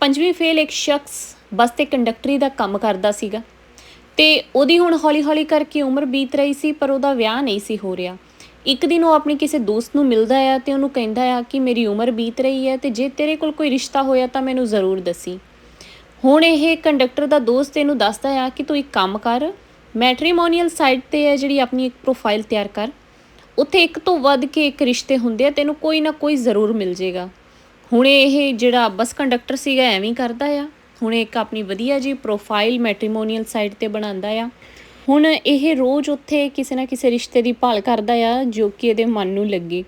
ਪੰਜਵੀਂ ਫੇਲ ਇੱਕ ਸ਼ਖਸ ਬੱਸ ਤੇ ਕੰਡਕਟਰੀ ਦਾ ਕੰਮ ਕਰਦਾ ਸੀਗਾ ਤੇ ਉਹਦੀ ਹੁਣ ਹੌਲੀ-ਹੌਲੀ ਕਰਕੇ ਉਮਰ ਬੀਤ ਰਹੀ ਸੀ, ਪਰ ਉਹਦਾ ਵਿਆਹ ਨਹੀਂ ਸੀ ਹੋ ਰਿਹਾ। ਇੱਕ ਦਿਨ ਉਹ ਆਪਣੀ ਕਿਸੇ ਦੋਸਤ ਨੂੰ ਮਿਲਦਾ ਆ ਤੇ ਉਹਨੂੰ ਕਹਿੰਦਾ ਆ ਕਿ ਮੇਰੀ ਉਮਰ ਬੀਤ ਰਹੀ ਹੈ ਤੇ ਜੇ ਤੇਰੇ ਕੋਲ ਕੋਈ ਰਿਸ਼ਤਾ ਹੋਇਆ ਤਾਂ ਮੈਨੂੰ ਜ਼ਰੂਰ ਦੱਸੀ। ਹੁਣ ਇਹ ਕੰਡਕਟਰ ਦਾ ਦੋਸਤ ਇਹਨੂੰ ਦੱਸਦਾ ਆ ਕਿ ਤੂੰ ਇੱਕ ਕੰਮ ਕਰ, ਮੈਟ੍ਰੀਮੋਨੀਅਲ ਸਾਈਟ ਤੇ ਹੈ ਜਿਹੜੀ ਆਪਣੀ ਇੱਕ ਪ੍ਰੋਫਾਈਲ ਤਿਆਰ ਕਰ। ਉੱਥੇ ਇੱਕ ਤੋਂ ਵੱਧ ਕੇ ਇੱਕ ਰਿਸ਼ਤੇ ਹੁੰਦੇ ਆ, ਤੈਨੂੰ ਕੋਈ ਨਾ ਕੋਈ ਜ਼ਰੂਰ ਮਿਲ ਜੇਗਾ। ਹੁਣ ਇਹ ਜਿਹੜਾ ਬੱਸ ਕੰਡਕਟਰ ਸੀਗਾ ਐਵੇਂ ਕਰਦਾ ਆ। ਹੁਣ ਇੱਕ ਆਪਣੀ ਵਧੀਆ ਜੀ ਪ੍ਰੋਫਾਈਲ ਮੈਟ੍ਰੀਮੋਨੀਅਲ ਸਾਈਟ ਤੇ ਬਣਾਉਂਦਾ ਆ। ਹੁਣ ਇਹ ਰੋਜ਼ ਉੱਥੇ ਕਿਸੇ ਨਾ ਕਿਸੇ ਰਿਸ਼ਤੇ ਦੀ ਭਾਲ ਕਰਦਾ ਆ, ਜੋ ਕਿ ਇਹਦੇ ਮਨ ਨੂੰ ਲੱਗੇ।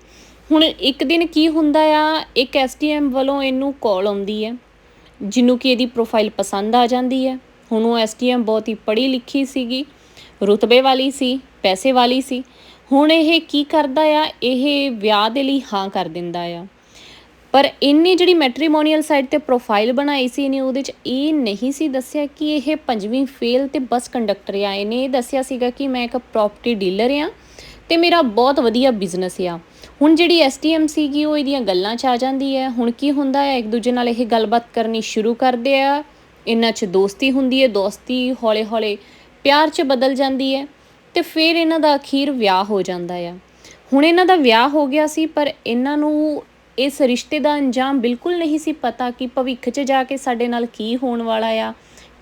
ਹੁਣ ਇੱਕ ਦਿਨ ਕੀ ਹੁੰਦਾ ਆ, ਇੱਕ ਐਸਟੀਐਮ ਵੱਲੋਂ ਇਹਨੂੰ ਕਾਲ ਆਉਂਦੀ ਹੈ ਜਿਹਨੂੰ ਕਿ ਇਹਦੀ ਪ੍ਰੋਫਾਈਲ ਪਸੰਦ ਆ ਜਾਂਦੀ ਹੈ ਹੁਣ ਉਹ ਐਸਟੀਐਮ ਬਹੁਤ ਹੀ ਪੜ੍ਹੀ ਲਿਖੀ ਸੀਗੀ, ਰੁਤਬੇ ਵਾਲੀ ਸੀ, ਪੈਸੇ ਵਾਲੀ ਸੀ। ਹੁਣ ਇਹ ਕੀ ਕਰਦਾ ਆ, ਇਹ ਵਿਆਹ ਦੇ ਲਈ ਹਾਂ ਕਰ ਦਿੰਦਾ ਆ। ਪਰ ਇਹਨੇ ਜਿਹੜੀ ਮੈਟ੍ਰੀਮੋਨੀਅਲ ਸਾਈਟ ਤੇ ਪ੍ਰੋਫਾਈਲ ਬਣਾਈ ਸੀ ਇਹਨੇ, ਉਹਦੇ 'ਚ ਇਹ ਨਹੀਂ ਸੀ ਦੱਸਿਆ ਕਿ ਇਹ ਪੰਜਵੀਂ ਫੇਲ ਤੇ ਬੱਸ ਕੰਡਕਟਰ ਆ। ਇਹਨੇ ਇਹ ਦੱਸਿਆ ਸੀਗਾ ਕਿ ਮੈਂ ਇੱਕ ਪ੍ਰਾਪਰਟੀ ਡੀਲਰ ਆ ਤੇ ਮੇਰਾ ਬਹੁਤ ਵਧੀਆ ਬਿਜ਼ਨਸ ਆ। ਹੁਣ ਜਿਹੜੀ ਐਸਟੀਐਮ ਸੀਗੀ, ਉਹ ਇਹਦੀਆਂ ਗੱਲਾਂ 'ਚ ਆ ਜਾਂਦੀ ਹੈ। ਹੁਣ ਕੀ ਹੁੰਦਾ ਹੈ? ਇੱਕ ਦੂਜੇ ਨਾਲ ਇਹ ਗੱਲਬਾਤ ਕਰਨੀ ਸ਼ੁਰੂ ਕਰਦੇ ਆ। ਇਹਨਾਂ 'ਚ ਦੋਸਤੀ ਹੁੰਦੀ ਹੈ। ਦੋਸਤੀ ਹੌਲੇ-ਹੌਲੇ ਪਿਆਰ 'ਚ ਬਦਲ ਜਾਂਦੀ ਹੈ ਤੇ ਫਿਰ ਇਹਨਾਂ ਦਾ ਅਖੀਰ ਵਿਆਹ ਹੋ ਜਾਂਦਾ ਆ। ਹੁਣ ਇਹਨਾਂ ਦਾ ਵਿਆਹ ਹੋ ਗਿਆ ਸੀ, ਪਰ ਇਹਨਾਂ ਨੂੰ ਇਸ ਰਿਸ਼ਤੇ ਦਾ ਅੰਜਾਮ ਬਿਲਕੁਲ ਨਹੀਂ ਸੀ ਪਤਾ ਕਿ ਭਵਿੱਖ 'ਚ ਜਾ ਕੇ ਸਾਡੇ ਨਾਲ ਕੀ ਹੋਣ ਵਾਲਾ ਆ।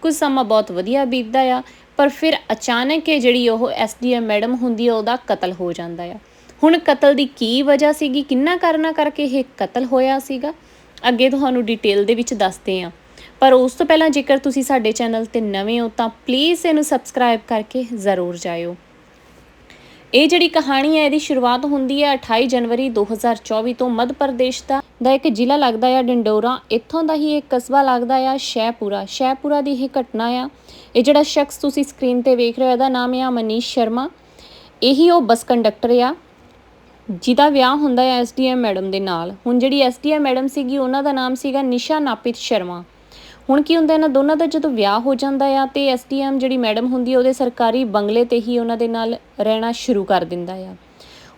ਕੁਝ ਸਮਾਂ ਬਹੁਤ ਵਧੀਆ ਬੀਤਦਾ ਆ, ਪਰ ਫਿਰ ਅਚਾਨਕ ਇਹ ਜਿਹੜੀ ਉਹ ਐਸਡੀਐਮ ਮੈਡਮ ਹੁੰਦੀ ਆ, ਉਹਦਾ ਕਤਲ ਹੋ ਜਾਂਦਾ ਆ। ਹੁਣ ਕਤਲ ਦੀ ਕੀ ਵਜ੍ਹਾ ਸੀਗੀ? ਕਿੰਨਾ ਕਰਨਾ ਕਰਕੇ ਇਹ ਕਤਲ ਹੋਇਆ ਸੀਗਾ? ਅੱਗੇ ਤੁਹਾਨੂੰ ਡਿਟੇਲ ਦੇ ਵਿੱਚ ਦੱਸਦੇ ਆ। ਪਰ ਉਸ ਤੋਂ ਪਹਿਲਾਂ ਜੇਕਰ ਤੁਸੀਂ ਸਾਡੇ ਚੈਨਲ ਤੇ ਨਵੇਂ ਹੋ, ਤਾਂ ਪਲੀਜ਼ ਇਹਨੂੰ ਸਬਸਕ੍ਰਾਈਬ ਕਰਕੇ ਜ਼ਰੂਰ ਜਾਇਓ। ਇਹ ਜਿਹੜੀ ਕਹਾਣੀ ਹੈ, ਇਹਦੀ ਸ਼ੁਰੂਆਤ ਹੁੰਦੀ ਹੈ 28 ਜਨਵਰੀ 2024 ਤੋਂ ਮੱਧ ਪ੍ਰਦੇਸ਼ ਦਾ ਦਾ ਇੱਕ ਜ਼ਿਲ੍ਹਾ ਲੱਗਦਾ ਹੈ ਡੰਡੋਰਾ। ਇੱਥੋਂ ਦਾ ਹੀ ਇੱਕ ਕਸਬਾ ਲੱਗਦਾ ਆ ਸ਼ੈਪੂਰਾ ਸ਼ੈਪੂਰਾ ਦੀ ਇਹ ਘਟਨਾ ਆ। ਇਹ ਜਿਹੜਾ ਸ਼ਖਸ ਤੁਸੀਂ ਸਕਰੀਨ ਤੇ ਵੇਖ ਰਹੇ ਹੋ, ਇਹਦਾ ਨਾਮ ਆ ਮਨੀਸ਼ ਸ਼ਰਮਾ। ਇਹੀ ਉਹ ਬੱਸ ਕੰਡਕਟਰ ਆ, ਜਿਹਦਾ ਵਿਆਹ ਹੁੰਦਾ ਹੈ ਐਸਡੀਐਮ ਮੈਡਮ ਦੇ ਨਾਲ। ਹੁਣ ਜਿਹੜੀ ਐਸਡੀਐਮ ਮੈਡਮ ਸੀਗੀ, ਉਹਨਾਂ ਦਾ ਨਾਮ ਸੀਗਾ ਨਿਸ਼ਾ ਨਾਪਿਤ ਸ਼ਰਮਾ। ਹੁਣ ਕੀ ਹੁੰਦਾ, ਇਹਨਾਂ ਦੋਨਾਂ ਦਾ ਜਦੋਂ ਵਿਆਹ ਹੋ ਜਾਂਦਾ ਆ, ਤੇ ਐਸਡੀਐਮ ਜਿਹੜੀ ਮੈਡਮ ਹੁੰਦੀ ਹੈ ਉਹਦੇ ਸਰਕਾਰੀ ਬੰਗਲੇ ਤੇ ਹੀ ਉਹਨਾਂ ਦੇ ਨਾਲ ਰਹਿਣਾ ਸ਼ੁਰੂ ਕਰ ਦਿੰਦਾ ਆ।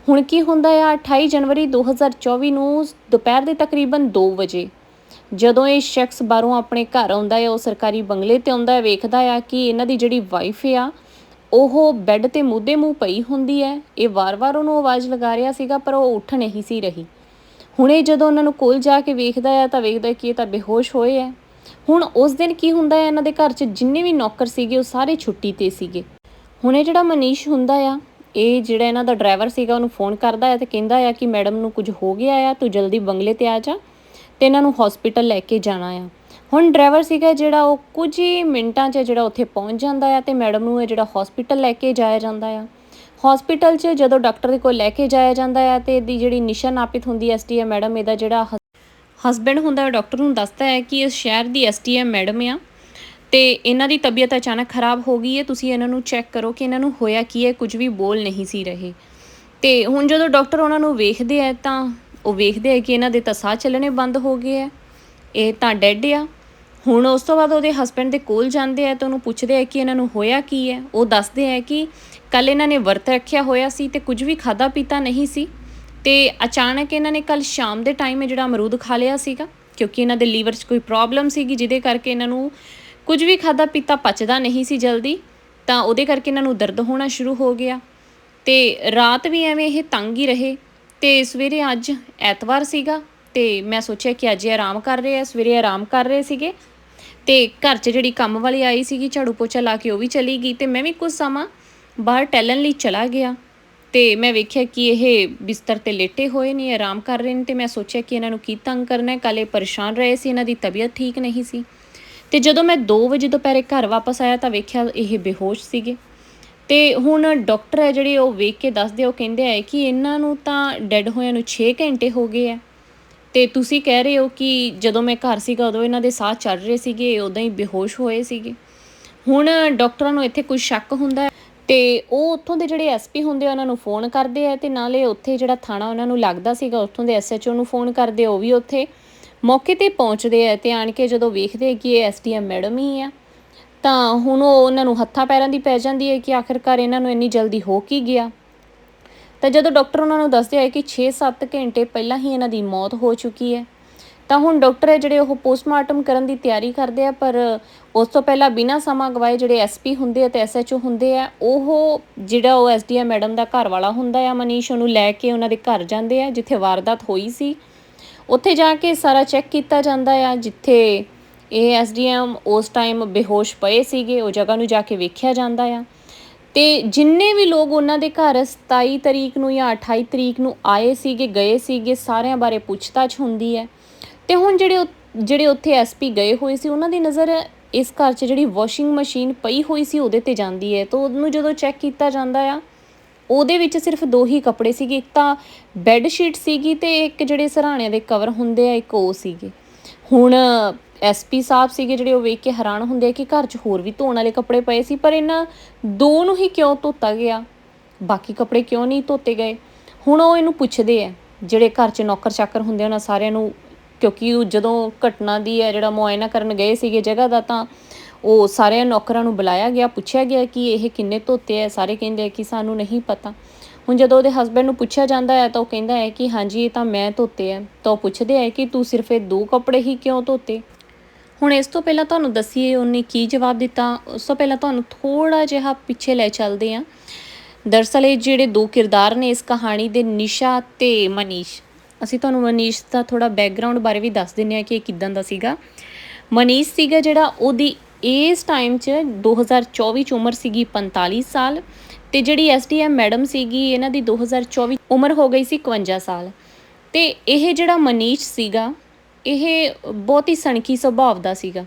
ਹੁਣ ਕੀ ਹੁੰਦਾ ਆ 28 ਜਨਵਰੀ 2024 ਨੂੰ ਦੁਪਹਿਰ ਦੇ ਤਕਰੀਬਨ 2 ਵਜੇ ਜਦੋਂ ਇਹ ਸ਼ਖਸ ਬਾਹਰੋਂ ਆਪਣੇ ਘਰ ਆਉਂਦਾ ਹੈ ਉਹ ਸਰਕਾਰੀ ਬੰਗਲੇ ਤੇ ਆਉਂਦਾ ਹੈ ਵੇਖਦਾ ਆ ਕਿ ਇਹਨਾਂ ਦੀ ਜਿਹੜੀ ਵਾਈਫ ਆ, ਉਹ ਬੈੱਡ ਤੇ ਮੁੱਦੇ ਮੂੰਹ ਪਈ ਹੁੰਦੀ ਹੈ ਇਹ ਵਾਰ-ਵਾਰ ਉਹਨੂੰ ਆਵਾਜ਼ ਲਗਾ ਰਿਹਾ ਸੀਗਾ, ਪਰ ਉਹ ਉੱਠ ਨਹੀਂ ਸੀ ਰਹੀ। ਹੁਣੇ ਜਦੋਂ ਉਹਨਾਂ ਨੂੰ ਕੋਲ ਜਾ ਕੇ ਵੇਖਦਾ ਆ, ਤਾਂ ਵੇਖਦਾ ਕਿ ਇਹ ਤਾਂ ਬੇਹੋਸ਼ ਹੋਏ ਹੈ ਹੁਣ ਉਸ ਦਿਨ ਕੀ ਹੁੰਦਾ ਹੈ, ਇਹਨਾਂ ਦੇ ਘਰ 'ਚ ਜਿੰਨੇ ਵੀ ਨੌਕਰ ਸੀਗੇ, ਉਹ ਸਾਰੇ ਛੁੱਟੀ ਤੇ ਸੀਗੇ। ਹੁਣ ਇਹ ਜਿਹੜਾ ਮਨੀਸ਼ ਹੁੰਦਾ ਆ, ਇਹ ਜਿਹੜਾ ਇਹਨਾਂ ਦਾ ਡਰਾਈਵਰ ਸੀਗਾ, ਉਹਨੂੰ ਫੋਨ ਕਰਦਾ ਹੈ ਤੇ ਕਹਿੰਦਾ ਆ ਕਿ ਮੈਡਮ ਨੂੰ ਕੁਝ ਹੋ ਗਿਆ ਆ, ਤੂੰ ਜਲਦੀ ਬੰਗਲੇ ਤੇ ਆ ਜਾ ਤੇ ਇਹਨਾਂ ਨੂੰ ਹਸਪੀਟਲ ਲੈ ਕੇ ਜਾਣਾ ਆ। ਹੁਣ ਡਰਾਈਵਰ ਸੀਗਾ ਜਿਹੜਾ, ਉਹ ਕੁਝ ਹੀ ਮਿੰਟਾਂ 'ਚ ਜਿਹੜਾ ਉੱਥੇ ਪਹੁੰਚ ਜਾਂਦਾ ਆ ਤੇ ਮੈਡਮ ਨੂੰ ਇਹ ਜਿਹੜਾ ਹਸਪੀਟਲ ਲੈ ਕੇ ਜਾਇਆ ਜਾਂਦਾ ਆ। ਹਸਪੀਟਲ 'ਚ ਜਦੋਂ ਡਾਕਟਰ ਦੇ ਕੋਲ ਲੈ ਕੇ ਜਾਇਆ ਜਾਂਦਾ ਆ ਤੇ ਇਹਦੀ ਜਿਹੜੀ ਨਿਸ਼ਾ ਨਾਪਿਤ ਹੁੰਦੀ ਐਸਟੀਐਮ ਮੈਡਮ, ਇਹਦਾ ਜਿਹੜਾ ਹਸਬੈਂਡ ਹੁੰਦਾ, ਡਾਕਟਰ ਨੂੰ ਦੱਸਦਾ ਹੈ ਕਿ ਇਸ ਸ਼ਹਿਰ ਦੀ ਐਸਟੀਐਮ ਮੈਡਮ ਆ ਤੇ ਇਹਨਾਂ ਦੀ ਤਬੀਅਤ ਅਚਾਨਕ ਖਰਾਬ ਹੋ ਗਈ ਹੈ। ਤੁਸੀਂ ਇਹਨਾਂ ਨੂੰ ਚੈੱਕ ਕਰੋ ਕਿ ਇਹਨਾਂ ਨੂੰ ਹੋਇਆ ਕੀ ਹੈ, ਕੁਝ ਵੀ ਬੋਲ ਨਹੀਂ ਸੀ ਰਹੇ। ਤੇ ਹੁਣ ਜਦੋਂ ਡਾਕਟਰ ਉਹਨਾਂ ਨੂੰ ਵੇਖਦੇ ਆ, ਤਾਂ ਉਹ ਵੇਖਦੇ ਆ ਕਿ ਇਹਨਾਂ ਦੇ ਤਾਂ ਸਾਹ ਚੱਲਣੇ ਬੰਦ ਹੋ ਗਏ ਆ, ਇਹ ਤਾਂ ਡੈੱਡ ਆ। ਹੁਣ ਉਸ ਤੋਂ ਬਾਅਦ ਉਹਦੇ ਹਸਬੈਂਡ ਦੇ ਕੋਲ ਜਾਂਦੇ ਆ ਤਾਂ ਉਹਨੂੰ ਪੁੱਛਦੇ ਆ ਕਿ ਇਹਨਾਂ ਨੂੰ ਹੋਇਆ ਕੀ ਹੈ। ਉਹ ਦੱਸਦੇ ਆ ਕਿ ਕੱਲ ਇਹਨਾਂ ਨੇ ਵਰਤ ਰੱਖਿਆ ਹੋਇਆ ਸੀ ਤੇ ਕੁਝ ਵੀ ਖਾਦਾ ਪੀਤਾ ਨਹੀਂ ਸੀ। ਤੇ ਅਚਾਨਕ ਇਹਨਾਂ ਨੇ ਕੱਲ ਸ਼ਾਮ ਦੇ ਟਾਈਮ ਇਹ ਜਿਹੜਾ ਅਮਰੂਦ ਖਾ ਲਿਆ ਸੀਗਾ, ਕਿਉਂਕਿ ਇਹਨਾਂ ਦੇ ਲੀਵਰ 'ਚ ਕੋਈ ਪ੍ਰੋਬਲਮ ਸੀਗੀ, ਜਿਹਦੇ ਕਰਕੇ ਇਹਨਾਂ ਨੂੰ ਕੁਝ ਵੀ ਖਾਦਾ ਪੀਤਾ ਪਚਦਾ ਨਹੀਂ ਸੀ ਜਲਦੀ, ਤਾਂ ਉਹਦੇ ਕਰਕੇ ਇਹਨਾਂ ਨੂੰ ਦਰਦ ਹੋਣਾ ਸ਼ੁਰੂ ਹੋ ਗਿਆ। ਤੇ ਰਾਤ ਵੀ ਐਵੇਂ ਇਹ ਤੰਗ ਹੀ ਰਹੇ ਤੇ ਸਵੇਰੇ ਅੱਜ ਐਤਵਾਰ ਸੀਗਾ ਤੇ ਮੈਂ ਸੋਚਿਆ ਕਿ ਅੱਜ ਇਹ ਆਰਾਮ ਕਰ ਰਹੇ ਆ, ਸਵੇਰੇ ਆਰਾਮ ਕਰ ਰਹੇ ਸੀਗੇ ਤੇ ਘਰ 'ਚ ਜਿਹੜੀ ਕੰਮ ਵਾਲੀ ਆਈ ਸੀਗੀ, ਝਾੜੂ ਪੋਚਾ ਲਾ ਕੇ ਉਹ ਵੀ ਚਲੀ ਗਈ ਤੇ ਮੈਂ ਵੀ ਕੁਝ ਸਮਾਂ ਬਾਹਰ ਟੈਲਨ ਲਈ ਚਲਾ ਗਿਆ। ਤੇ ਮੈਂ ਵੇਖਿਆ ਕਿ ਇਹ ਬਿਸਤਰ ਤੇ ਲੇਟੇ ਹੋਏ ਨੇ, ਆਰਾਮ ਕਰ ਰਹੇ ਨੇ ਤੇ ਮੈਂ ਸੋਚਿਆ ਕਿ ਇਹਨਾਂ ਨੂੰ ਕੀ ਤੰਗ ਕਰਨਾ ਹੈ। ਕਾਲੇ ਪਰੇਸ਼ਾਨ ਰਹੇ ਸੀ, ਇਹਨਾਂ ਦੀ ਤਬੀਅਤ ਠੀਕ ਨਹੀਂ ਸੀ। ਤੇ ਜਦੋਂ ਮੈਂ 2 ਵਜੇ ਦੁਪਹਿਰੇ ਘਰ ਵਾਪਸ ਆਇਆ ਤਾਂ ਵੇਖਿਆ ਇਹ ਬੇਹੋਸ਼ ਸੀਗੇ। ਤੇ ਹੁਣ ਡਾਕਟਰ ਹੈ ਜਿਹੜੇ ਉਹ ਵੇਖ ਕੇ ਦੱਸਦੇ ਉਹ ਕਹਿੰਦੇ ਆ ਕਿ ਇਹਨਾਂ ਨੂੰ ਤਾਂ ਡੈੱਡ ਹੋਇਆਂ ਨੂੰ 6 ਘੰਟੇ ਹੋ ਗਏ ਆ। ਤੇ ਤੁਸੀਂ ਕਹਿ ਰਹੇ ਹੋ ਕਿ ਜਦੋਂ ਮੈਂ ਘਰ ਸੀਗਾ ਉਦੋਂ ਇਹਨਾਂ ਦੇ ਸਾਹ ਚੜ ਰਹੇ ਸੀਗੇ, ਉਦਾਂ ਹੀ ਬੇਹੋਸ਼ ਹੋਏ ਸੀਗੇ। ਹੁਣ ਡਾਕਟਰਾਂ ਨੂੰ ਇੱਥੇ ਕੁਝ ਸ਼ੱਕ ਹੁੰਦਾ ਤੇ ਉਹ ਉੱਥੋਂ ਦੇ ਜਿਹੜੇ ਐਸਪੀ ਹੁੰਦੇ ਆ, ਉਹਨਾਂ ਨੂੰ ਫੋਨ ਕਰਦੇ ਆ ਤੇ ਨਾਲੇ ਉੱਥੇ ਜਿਹੜਾ ਥਾਣਾ ਉਹਨਾਂ ਨੂੰ ਲੱਗਦਾ ਸੀਗਾ, ਉੱਥੋਂ ਦੇ ਐਸਐਚਓ ਨੂੰ ਫੋਨ ਕਰਦੇ ਉਹ ਵੀ ਉੱਥੇ ਮੌਕੇ ਤੇ ਪਹੁੰਚਦੇ ਆ ਤੇ ਆਣ ਕੇ ਜਦੋਂ ਵੇਖਦੇ ਕਿ ਇਹ ਐਸਡੀਐਮ ਮੈਡਮ ਹੀ ਆ, ਤਾਂ ਹੁਣ ਉਹ ਉਹਨਾਂ ਨੂੰ ਹੱਥਾਂ ਪੈਰਾਂ ਦੀ ਪੈ ਜਾਂਦੀ ਹੈ ਕਿ ਆਖਿਰਕਾਰ ਇਹਨਾਂ ਨੂੰ ਇੰਨੀ ਜਲਦੀ ਹੋ ਕੀ ਗਿਆ। ਤਾਂ ਜਦੋਂ ਡਾਕਟਰ ਉਹਨਾਂ ਨੂੰ ਦੱਸਦੇ ਆ ਕਿ 6-7 ਘੰਟੇ ਪਹਿਲਾਂ ਹੀ ਇਹਨਾਂ ਦੀ ਮੌਤ ਹੋ ਚੁੱਕੀ ਹੈ ਤਾਂ ਹੁਣ ਡਾਕਟਰ ਹੈ ਜਿਹੜੇ ਉਹ ਪੋਸਟਮਾਰਟਮ ਕਰਨ ਦੀ ਤਿਆਰੀ ਕਰਦੇ ਆ, ਪਰ ਉਸ ਤੋਂ ਪਹਿਲਾਂ ਬਿਨਾਂ ਸਮਾਂ ਗਵਾਏ ਜਿਹੜੇ ਐਸਪੀ ਹੁੰਦੇ ਆ ਤੇ ਐਸਐਚਓ ਹੁੰਦੇ ਆ, ਉਹ ਜਿਹੜਾ ਉਹ ਐਸਡੀਐਮ ਮੈਡਮ ਦਾ ਘਰ ਵਾਲਾ ਹੁੰਦਾ ਆ ਮਨੀਸ਼, ਉਹਨੂੰ ਲੈ ਕੇ ਉਹਨਾਂ ਦੇ ਘਰ ਜਾਂਦੇ ਆ, ਜਿੱਥੇ ਵਾਰਦਾਤ ਹੋਈ ਸੀ। ਉੱਥੇ ਜਾ ਕੇ ਸਾਰਾ ਚੈੱਕ ਕੀਤਾ ਜਾਂਦਾ ਆ, ਜਿੱਥੇ ਇਹ ਐਸਡੀਐਮ ਉਸ ਟਾਈਮ ਬੇਹੋਸ਼ ਪਏ ਸੀਗੇ, ਉਹ ਜਗ੍ਹਾ ਨੂੰ ਜਾ ਕੇ ਵੇਖਿਆ ਜਾਂਦਾ ਆ। ਤੇ ਜਿੰਨੇ ਵੀ ਲੋਕ ਉਹਨਾਂ ਦੇ ਘਰ 27 ਤਰੀਕ ਨੂੰ ਜਾਂ 28 ਤਰੀਕ ਨੂੰ ਆਏ ਸੀਗੇ, ਗਏ ਸੀਗੇ, ਸਾਰਿਆਂ ਬਾਰੇ ਪੁੱਛਤਾਛ ਹੁੰਦੀ ਹੈ। ਤੇ ਹੁਣ ਜਿਹੜੇ ਉ- ਜਿਹੜੇ ਉੱਥੇ ਐਸਪੀ ਗਏ ਹੋਏ ਸੀ, ਉਹਨਾਂ ਦੀ ਨਜ਼ਰ ਇਸ ਘਰ 'ਚ ਜਿਹੜੀ ਵਾਸ਼ਿੰਗ ਮਸ਼ੀਨ ਪਈ ਹੋਈ ਸੀ, ਉਹਦੇ ਤੇ ਜਾਂਦੀ ਹੈ। ਤਾਂ ਉਹਨੂੰ ਜਦੋਂ ਚੈੱਕ ਕੀਤਾ ਜਾਂਦਾ ਆ, ਉਹਦੇ ਵਿੱਚ ਸਿਰਫ ਦੋ ਹੀ ਕੱਪੜੇ ਸੀਗੇ। ਇੱਕ ਤਾਂ ਬੈੱਡ ਸ਼ੀਟ ਸੀਗੀ ਤੇ ਇੱਕ ਜਿਹੜੇ ਸਰਾਣਿਆਂ ਦੇ ਕਵਰ ਹੁੰਦੇ ਆ, ਇੱਕ ਉਹ ਸੀਗੇ। ਹੁਣ ਐਸਪੀ ਸਾਹਿਬ ਸੀਗੇ ਜਿਹੜੇ, ਉਹ ਵੇਖ ਕੇ ਹੈਰਾਨ ਹੁੰਦੇ ਆ ਕਿ ਘਰ 'ਚ ਹੋਰ ਵੀ ਧੋਣ ਵਾਲੇ ਕੱਪੜੇ ਪਏ ਸੀ, ਪਰ ਇਹਨਾਂ ਦੋ ਨੂੰ ਹੀ ਕਿਉਂ ਧੋਤਾ ਗਿਆ? ਬਾਕੀ ਕੱਪੜੇ ਕਿਉਂ ਨਹੀਂ ਧੋਤੇ ਗਏ? ਹੁਣ ਉਹ ਇਹਨੂੰ ਪੁੱਛਦੇ ਆ, ਜਿਹੜੇ ਘਰ 'ਚ ਨੌਕਰ ਚਾਕਰ ਹੁੰਦੇ ਉਹਨਾਂ ਸਾਰਿਆਂ ਨੂੰ ਕਿਉਂਕਿ ਉਹ ਜਦੋਂ ਘਟਨਾ ਦੀ ਹੈ ਜਿਹੜਾ ਮੁਆਇਨਾ ਕਰਨ ਗਏ ਸੀਗੇ ਜਗ੍ਹਾ ਦਾ ਤਾਂ ਉਹ ਸਾਰੇ ਨੌਕਰਾਂ ਨੂੰ ਬੁਲਾਇਆ ਗਿਆ, ਪੁੱਛਿਆ ਗਿਆ ਕਿ ਇਹ ਕਿੰਨੇ ਧੋਤੇ ਆ, ਸਾਰੇ ਕਹਿੰਦੇ ਆ ਕਿ ਸਾਨੂੰ ਨਹੀਂ ਪਤਾ। ਹੁਣ ਜਦੋਂ ਉਹਦੇ ਹਸਬੰਡ ਨੂੰ ਪੁੱਛਿਆ ਜਾਂਦਾ ਹੈ ਤਾਂ ਉਹ ਕਹਿੰਦਾ ਹੈ ਕਿ ਹਾਂਜੀ, ਇਹ ਤਾਂ ਮੈਂ ਧੋਤੇ ਆ। ਤਾਂ ਉਹ ਪੁੱਛਦੇ ਹੈ ਕਿ ਤੂੰ ਸਿਰਫ ਇਹ ਦੋ ਕੱਪੜੇ ਹੀ ਕਿਉਂ ਧੋਤੇ? ਹੁਣ ਇਸ ਤੋਂ ਪਹਿਲਾਂ ਤੁਹਾਨੂੰ ਦੱਸੀਏ ਉਹਨੇ ਕੀ ਜਵਾਬ ਦਿੱਤਾ। ਉਸ ਤੋਂ ਪਹਿਲਾਂ ਤੁਹਾਨੂੰ ਥੋੜਾ ਜਿਹਾ ਪਿੱਛੇ ਲੈ ਚੱਲਦੇ ਹਾਂ। ਦਰਅਸਲ ਇਹ ਜਿਹੜੇ ਦੋ ਕਿਰਦਾਰ ਨੇ ਇਸ ਕਹਾਣੀ ਦੇ ਨਿਸ਼ਾ ਤੇ ਮਨੀਸ਼। ਅਸੀਂ ਤੁਹਾਨੂੰ ਮਨੀਸ਼ ਦਾ ਥੋੜਾ ਬੈਕਗ੍ਰਾਉਂਡ ਬਾਰੇ ਵੀ ਦੱਸ ਦਿੰਨੇ ਆ ਕਿ ਇਹ ਕਿਦਾਂ ਦਾ ਸੀਗਾ। ਮਨੀਸ਼ ਸੀਗਾ ਜਿਹੜਾ ਉਹਦੀ ਇਸ ਟਾਈਮ 'ਚ 2024 ਚ ਉਮਰ ਸੀਗੀ 45 ਸਾਲ ਤੇ ਜਿਹੜੀ ਐਸਡੀਐਮ ਮੈਡਮ ਸੀਗੀ ਇਹਨਾਂ ਦੀ 2024 ਉਮਰ ਹੋ ਗਈ ਸੀ 51 ਸਾਲ। ਤੇ ਇਹ ਜਿਹੜਾ ਮਨੀਸ਼ ਸੀਗਾ, ਇਹ ਬਹੁਤ ਹੀ ਸਣਖੀ ਸੁਭਾਅ ਦਾ ਸੀਗਾ।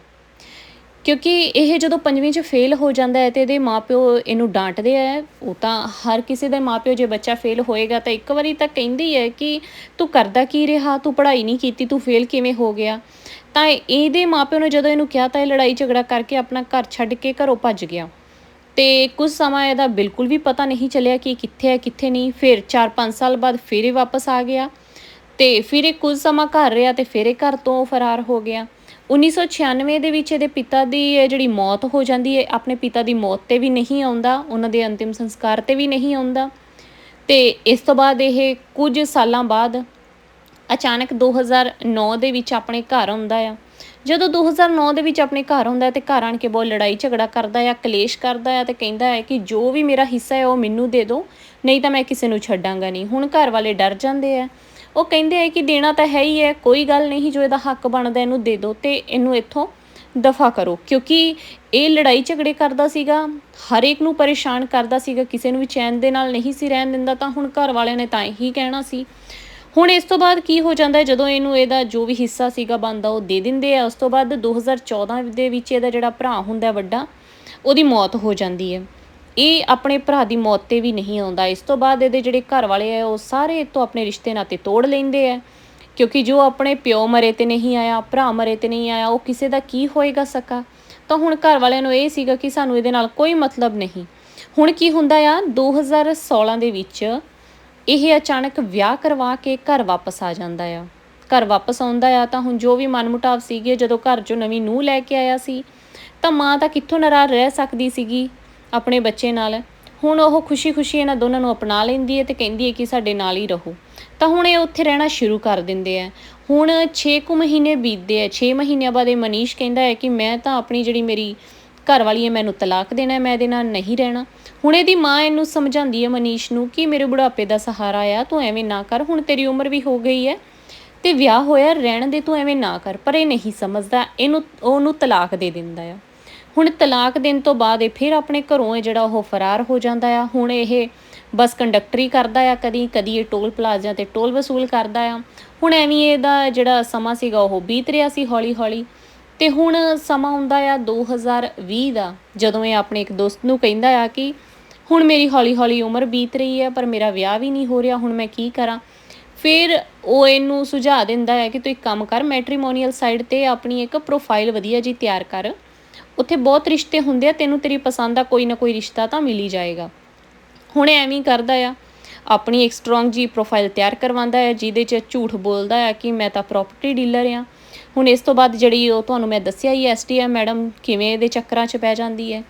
ਕਿਉਂਕਿ ਇਹ ਜਦੋਂ ਪੰਜਵੀਂ 'ਚ ਫੇਲ ਹੋ ਜਾਂਦਾ ਹੈ ਤੇ ਇਹਦੇ ਮਾਪਿਓ ਇਹਨੂੰ ਡਾਂਟਦੇ ਆ, ਉਹ ਤਾਂ ਹਰ ਕਿਸੇ ਦੇ ਮਾਪਿਓ ਜੇ ਬੱਚਾ ਫੇਲ ਹੋਏਗਾ ਤਾਂ ਇੱਕ ਵਾਰੀ ਤਾਂ ਕਹਿੰਦੀ ਹੈ ਕਿ ਤੂੰ ਕਰਦਾ ਕੀ ਰਿਹਾ? ਤੂੰ ਪੜ੍ਹਾਈ ਨਹੀਂ ਕੀਤੀ, ਤੂੰ ਫੇਲ ਕਿਵੇਂ ਹੋ ਗਿਆ? ਤਾਂ ਇਹਦੇ ਮਾਪਿਓ ਨੇ ਜਦੋਂ ਇਹਨੂੰ ਕਿਹਾ ਤਾਂ ਇਹ ਲੜਾਈ ਝਗੜਾ ਕਰਕੇ ਆਪਣਾ ਘਰ ਛੱਡ ਕੇ ਘਰੋਂ ਭੱਜ ਗਿਆ। ਤੇ ਕੁਝ ਸਮਾਂ ਇਹਦਾ ਬਿਲਕੁਲ ਵੀ ਪਤਾ ਨਹੀਂ ਚੱਲਿਆ ਕਿ ਕਿੱਥੇ ਹੈ, ਕਿੱਥੇ ਨਹੀਂ। ਫਿਰ 4-5 ਸਾਲ ਬਾਅਦ ਫਿਰ ਇਹ ਵਾਪਸ ਆ ਗਿਆ ਤੇ ਫਿਰ ਇਹ ਕੁਝ ਸਮਾਂ ਘਰ ਰਿਹਾ ਤੇ ਫਿਰ ਇਹ ਘਰ ਤੋਂ ਫਰਾਰ ਹੋ ਗਿਆ। 1996 ਦੇ ਵਿੱਚ ਇਹਦੇ ਪਿਤਾ ਦੀ ਇਹ ਜਿਹੜੀ ਮੌਤ ਹੋ ਜਾਂਦੀ ਹੈ, ਆਪਣੇ ਪਿਤਾ ਦੀ ਮੌਤ ਤੇ ਵੀ ਨਹੀਂ ਆਉਂਦਾ, ਉਹਨਾਂ ਦੇ ਅੰਤਿਮ ਸੰਸਕਾਰ ਤੇ ਵੀ ਨਹੀਂ ਆਉਂਦਾ। ਤੇ ਇਸ ਤੋਂ ਬਾਅਦ ਇਹ ਕੁਝ ਸਾਲਾਂ ਬਾਅਦ ਅਚਾਨਕ 2009 ਦੇ ਵਿੱਚ ਆਪਣੇ ਘਰ ਆਉਂਦਾ ਆ। ਜਦੋਂ 2009 ਦੇ ਵਿੱਚ ਆਪਣੇ ਘਰ ਆਉਂਦਾ ਹੈ ਤੇ ਘਰ ਆਣ ਕੇ ਬਹੁਤ ਲੜਾਈ ਝਗੜਾ ਕਰਦਾ ਆ, ਕਲੇਸ਼ ਕਰਦਾ ਆ ਤੇ ਕਹਿੰਦਾ ਹੈ ਕਿ ਜੋ ਵੀ ਮੇਰਾ ਹਿੱਸਾ ਹੈ ਉਹ ਮੈਨੂੰ ਦੇ ਦਿਓ, ਨਹੀਂ ਤਾਂ ਮੈਂ ਕਿਸੇ ਨੂੰ ਛੱਡਾਂਗਾ ਨਹੀਂ। ਹੁਣ ਘਰ ਵਾਲੇ ਡਰ ਜਾਂਦੇ ਆ। ਉਹ ਕਹਿੰਦੇ ਆ ਕਿ ਦੇਣਾ ਤਾਂ ਹੈ ਹੀ ਹੈ, ਕੋਈ ਗੱਲ ਨਹੀਂ, ਜੋ ਇਹਦਾ ਹੱਕ ਬਣਦਾ ਇਹਨੂੰ ਦੇ ਦਿਓ ਤੇ ਇਹਨੂੰ ਇੱਥੋਂ ਦਫਾ ਕਰੋ। ਕਿਉਂਕਿ ਇਹ ਲੜਾਈ ਝਗੜੇ ਕਰਦਾ ਸੀਗਾ, ਹਰ ਇੱਕ ਨੂੰ ਪਰੇਸ਼ਾਨ ਕਰਦਾ ਸੀਗਾ, ਕਿਸੇ ਨੂੰ ਵੀ ਚੈਨ ਦੇ ਨਾਲ ਨਹੀਂ ਸੀ ਰਹਿਣ ਦਿੰਦਾ, ਤਾਂ ਹੁਣ ਘਰ ਵਾਲਿਆਂ ਨੇ ਤਾਂ ਇਹੀ ਕਹਿਣਾ ਸੀ। ਹੁਣ ਇਸ ਤੋਂ ਬਾਅਦ ਕੀ ਹੋ ਜਾਂਦਾ ਹੈ, ਜਦੋਂ ਇਹਨੂੰ ਇਹਦਾ ਜੋ ਵੀ ਹਿੱਸਾ ਸੀਗਾ ਬੰਦਾ ਉਹ ਦੇ ਦਿੰਦੇ ਆ, ਉਸ ਤੋਂ ਬਾਅਦ 2014 ਦੇ ਵਿੱਚ ਇਹਦਾ ਜਿਹੜਾ ਭਰਾ ਹੁੰਦਾ ਵੱਡਾ, ਉਹਦੀ ਮੌਤ ਹੋ ਜਾਂਦੀ ਹੈ। ਇਹ ਆਪਣੇ ਭਰਾ ਦੀ ਮੌਤ ਤੇ ਵੀ ਨਹੀਂ ਆਉਂਦਾ। ਇਸ ਤੋਂ ਬਾਅਦ ਇਹਦੇ ਜਿਹੜੇ ਘਰ ਵਾਲੇ ਆ, ਉਹ ਸਾਰੇ ਇਹ ਤੋਂ ਆਪਣੇ ਰਿਸ਼ਤੇ ਨਾਤੇ ਤੋੜ ਲੈਂਦੇ ਆ। ਕਿਉਂਕਿ ਜੋ ਆਪਣੇ ਪਿਓ ਮਰੇ ਤੇ ਨਹੀਂ ਆਇਆ, ਭਰਾ ਮਰੇ ਤੇ ਨਹੀਂ ਆਇਆ, ਉਹ ਕਿਸੇ ਦਾ ਕੀ ਹੋਏਗਾ ਸਕਾ? ਤਾਂ ਹੁਣ ਘਰ ਵਾਲਿਆਂ ਨੂੰ ਇਹ ਸੀਗਾ ਕਿ ਸਾਨੂੰ ਇਹਦੇ ਨਾਲ ਕੋਈ ਮਤਲਬ ਨਹੀਂ। ਹੁਣ ਕੀ ਹੁੰਦਾ ਆ 2016 ਦੇ ਵਿੱਚ ਇਹ ਅਚਾਨਕ ਵਿਆਹ ਕਰਵਾ ਕੇ ਘਰ ਵਾਪਸ ਆ ਜਾਂਦਾ ਆ। ਘਰ ਵਾਪਸ ਆਉਂਦਾ ਆ ਤਾਂ ਹੁਣ ਜੋ ਵੀ ਮਨਮੁਟਾਵ ਸੀਗੇ, ਜਦੋਂ ਘਰ 'ਚੋਂ ਨਵੀਂ ਨੂੰਹ ਲੈ ਕੇ ਆਇਆ ਸੀ, ਤਾਂ ਮਾਂ ਤਾਂ ਕਿੱਥੋਂ ਨਾਰਾਜ਼ ਰਹਿ ਸਕਦੀ ਸੀਗੀ? ਆਪਣੇ ਬੱਚੇ ਨਾਲ, ਹੁਣ ਉਹ ਖੁਸ਼ੀ-ਖੁਸ਼ੀ ਇਹਨਾਂ ਦੋਨਾਂ ਨੂੰ ਅਪਣਾ ਲੈਂਦੀ ਹੈ ਤੇ ਕਹਿੰਦੀ ਹੈ ਕਿ ਸਾਡੇ ਨਾਲ ਹੀ ਰਹੋ। ਤਾਂ ਹੁਣ ਇਹ ਉੱਥੇ ਰਹਿਣਾ ਸ਼ੁਰੂ ਕਰ ਦਿੰਦੇ ਆ ਹੁਣ 6 ਕੁ ਮਹੀਨੇ ਬੀਤਦੇ ਆ 6 ਮਹੀਨਿਆਂ ਬਾਅਦ ਇਹ ਮਨੀਸ਼ ਕਹਿੰਦਾ ਹੈ ਕਿ ਮੈਂ ਤਾਂ ਆਪਣੀ ਜਿਹੜੀ ਮੇਰੀ ਘਰ ਵਾਲੀ ਹੈ, ਮੈਨੂੰ ਤਲਾਕ ਦੇਣਾ ਮੈਂ ਇਹਦੇ ਨਾਲ ਨਹੀਂ ਰਹਿਣਾ। ਹੁਣ ਇਹਦੀ ਮਾਂ ਇਹਨੂੰ ਸਮਝਾਉਂਦੀ ਹੈ ਮਨੀਸ਼ ਨੂੰ ਕਿ ਮੇਰੇ ਬੁਢਾਪੇ ਦਾ ਸਹਾਰਾ ਆ, ਤੂੰ ਐਵੇਂ ਨਾ ਕਰ। ਹੁਣ ਤੇਰੀ ਉਮਰ ਵੀ ਹੋ ਗਈ ਹੈ ਤੇ ਵਿਆਹ ਹੋਇਆ, ਰਹਿਣ ਦੇ ਤੂੰ ਐਵੇਂ ਨਾ ਕਰ। ਪਰ ਇਹ ਨਹੀਂ ਸਮਝਦਾ, ਇਹਨੂੰ, ਉਹਨੂੰ ਤਲਾਕ ਦੇ ਦਿੰਦਾ ਆ। ਹੁਣ ਤਲਾਕ ਦੇਣ ਤੋਂ ਬਾਅਦ ਇਹ ਫਿਰ ਆਪਣੇ ਘਰੋਂ ਇਹ ਜਿਹੜਾ ਉਹ ਫਰਾਰ ਹੋ ਜਾਂਦਾ ਆ। ਹੁਣ ਇਹ ਬਸ ਕੰਡਕਟਰੀ ਕਰਦਾ ਆ, ਕਦੀ ਕਦੀ ਇਹ ਟੋਲ ਪਲਾਜ਼ਿਆਂ ਤੇ ਟੋਲ ਵਸੂਲ ਕਰਦਾ ਆ। ਹੁਣ ਐਵੇਂ ਇਹਦਾ ਜਿਹੜਾ ਸਮਾਂ ਸੀਗਾ ਉਹ ਬੀਤ ਰਿਹਾ ਸੀ ਹੌਲੀ ਹੌਲੀ ਤੇ ਹੁਣ ਸਮਾਂ ਆਉਂਦਾ ਆ 2020 ਦਾ, ਜਦੋਂ ਇਹ ਆਪਣੇ ਇੱਕ ਦੋਸਤ ਨੂੰ ਕਹਿੰਦਾ ਆ ਕਿ ਹੁਣ ਮੇਰੀ ਹੌਲੀ ਹੌਲੀ ਉਮਰ ਬੀਤ ਰਹੀ ਹੈ ਪਰ ਮੇਰਾ ਵਿਆਹ ਵੀ ਨਹੀਂ ਹੋ ਰਿਹਾ, ਹੁਣ ਮੈਂ ਕੀ ਕਰਾਂ? ਫਿਰ ਉਹ ਇਹਨੂੰ ਸੁਝਾਅ ਦਿੰਦਾ ਹੈ ਕਿ ਤੂੰ ਇੱਕ ਕੰਮ ਕਰ ਮੈਟ੍ਰੀਮੋਨੀਅਲ ਸਾਈਟ ਤੇ ਆਪਣੀ ਇੱਕ ਪ੍ਰੋਫਾਈਲ ਵਧੀਆ ਜੀ ਤਿਆਰ ਕਰ। ਉੱਥੇ ਬਹੁਤ ਰਿਸ਼ਤੇ ਹੁੰਦੇ ਆ, ਤੈਨੂੰ ਤੇਰੀ ਪਸੰਦ ਦਾ ਕੋਈ ਨਾ ਕੋਈ ਰਿਸ਼ਤਾ ਤਾਂ ਮਿਲ ਹੀ ਜਾਏਗਾ। ਹੁਣ ਐਵੇਂ ਕਰਦਾ ਆ। ਆਪਣੀ ਇੱਕ ਸਟਰੋਂਗ ਜੀ ਪ੍ਰੋਫਾਈਲ ਤਿਆਰ ਕਰਵਾਉਂਦਾ ਹੈ ਜਿਹਦੇ 'ਚ ਝੂਠ ਬੋਲਦਾ ਹੈ ਕਿ ਮੈਂ ਤਾਂ ਪ੍ਰਾਪਰਟੀ ਡੀਲਰ ਆ। ਹੁਣ ਇਸ ਤੋਂ ਬਾਅਦ ਜਿਹੜੀ ਉਹ ਤੁਹਾਨੂੰ ਮੈਂ ਦੱਸਿਆ ਹੀ ਐਸਟੀਐਮ ਮੈਡਮ ਕਿਵੇਂ ਇਹਦੇ ਚੱਕਰਾਂ 'ਚ ਪੈ ਜਾਂਦੀ ਹੈ।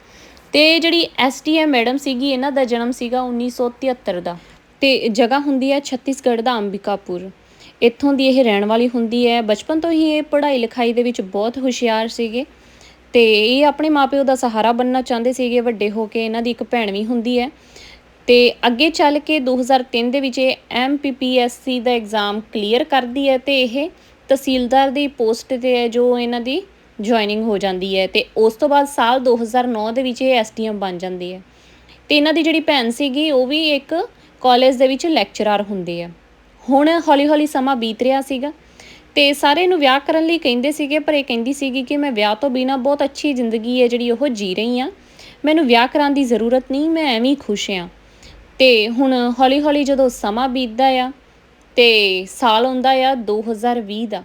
ਤੇ ਜਿਹੜੀ ਐਸਟੀਐਮ ਮੈਡਮ ਸੀਗੀ, ਇਹਨਾਂ ਦਾ ਜਨਮ ਸੀਗਾ 1973 ਦਾ। ਤੇ ਜਗ੍ਹਾ ਹੁੰਦੀ ਹੈ ਛੱਤੀਸਗੜ੍ਹ ਦਾ ਅੰਬਿਕਾਪੁਰ। ਇੱਥੋਂ ਦੀ ਇਹ ਰਹਿਣ ਵਾਲੀ ਹੁੰਦੀ ਹੈ। ਬਚਪਨ ਤੋਂ ਹੀ ਇਹ ਪੜ੍ਹਾਈ ਲਿਖਾਈ ਦੇ ਵਿੱਚ ਬਹੁਤ ਹੁਸ਼ਿਆਰ ਸੀਗੇ। ਤੇ ਇਹ ਆਪਣੇ ਮਾਪਿਓ ਦਾ ਸਹਾਰਾ ਬਣਨਾ ਚਾਹੁੰਦੇ ਸੀਗੇ, ਵੱਡੇ ਹੋ ਕੇ ਇਹਨਾਂ ਦੀ ਇੱਕ ਭੈਣ ਵੀ ਹੁੰਦੀ ਹੈ। ਤੇ ਅੱਗੇ ਚੱਲ ਕੇ 2003 ਦੇ ਵਿੱਚ ਇਹ ਐਮਪੀਪੀਐਸਸੀ ਦਾ ਐਗਜ਼ਾਮ ਕਲੀਅਰ ਕਰਦੀ ਹੈ ਤੇ ਇਹ ਤਹਿਸੀਲਦਾਰ ਦੀ ਪੋਸਟ ਤੇ ਹੈ ਜੋ ਇਹਨਾਂ ਦੀ ਜੁਆਇਨਿੰਗ ਹੋ ਜਾਂਦੀ ਹੈ ਤੇ ਉਸ ਤੋਂ ਬਾਅਦ ਸਾਲ 2009 ਦੇ ਵਿੱਚ ਇਹ ਐਸਡੀਐਮ ਬਣ ਜਾਂਦੀ ਹੈ। ਤੇ ਇਹਨਾਂ ਦੀ ਜਿਹੜੀ ਭੈਣ ਸੀਗੀ, ਉਹ ਵੀ ਇੱਕ ਕਾਲਜ ਦੇ ਵਿੱਚ ਲੈਕਚਰਰ ਹੁੰਦੀ ਹੈ ਹੁਣ ਹੌਲੀ-ਹੌਲੀ ਸਮਾਂ ਬੀਤ ਰਿਹਾ ਸੀਗਾ। ਤੇ ਸਾਰੇ ਨੂੰ ਵਿਆਹ ਕਰਨ ਲਈ ਕਹਿੰਦੇ ਸੀਗੇ, ਪਰ ਇਹ ਕਹਿੰਦੀ ਸੀਗੀ ਕਿ ਮੈਂ ਵਿਆਹ ਤੋਂ ਬਿਨਾ ਬਹੁਤ ਅੱਛੀ ਜ਼ਿੰਦਗੀ ਹੈ ਜਿਹੜੀ ਉਹ ਜੀ ਰਹੀ ਆ ਮੈਨੂੰ ਵਿਆਹ ਕਰਾਉਣ ਦੀ ਜ਼ਰੂਰਤ ਨਹੀਂ, ਮੈਂ ਐਵੇਂ ਹੀ ਖੁਸ਼ ਆ ਤੇ ਹੁਣ ਹੌਲੀ-ਹੌਲੀ ਜਦੋਂ ਸਮਾਂ ਬੀਤਦਾ ਆ ਤੇ ਸਾਲ ਆਉਂਦਾ ਆ 2020 ਦਾ,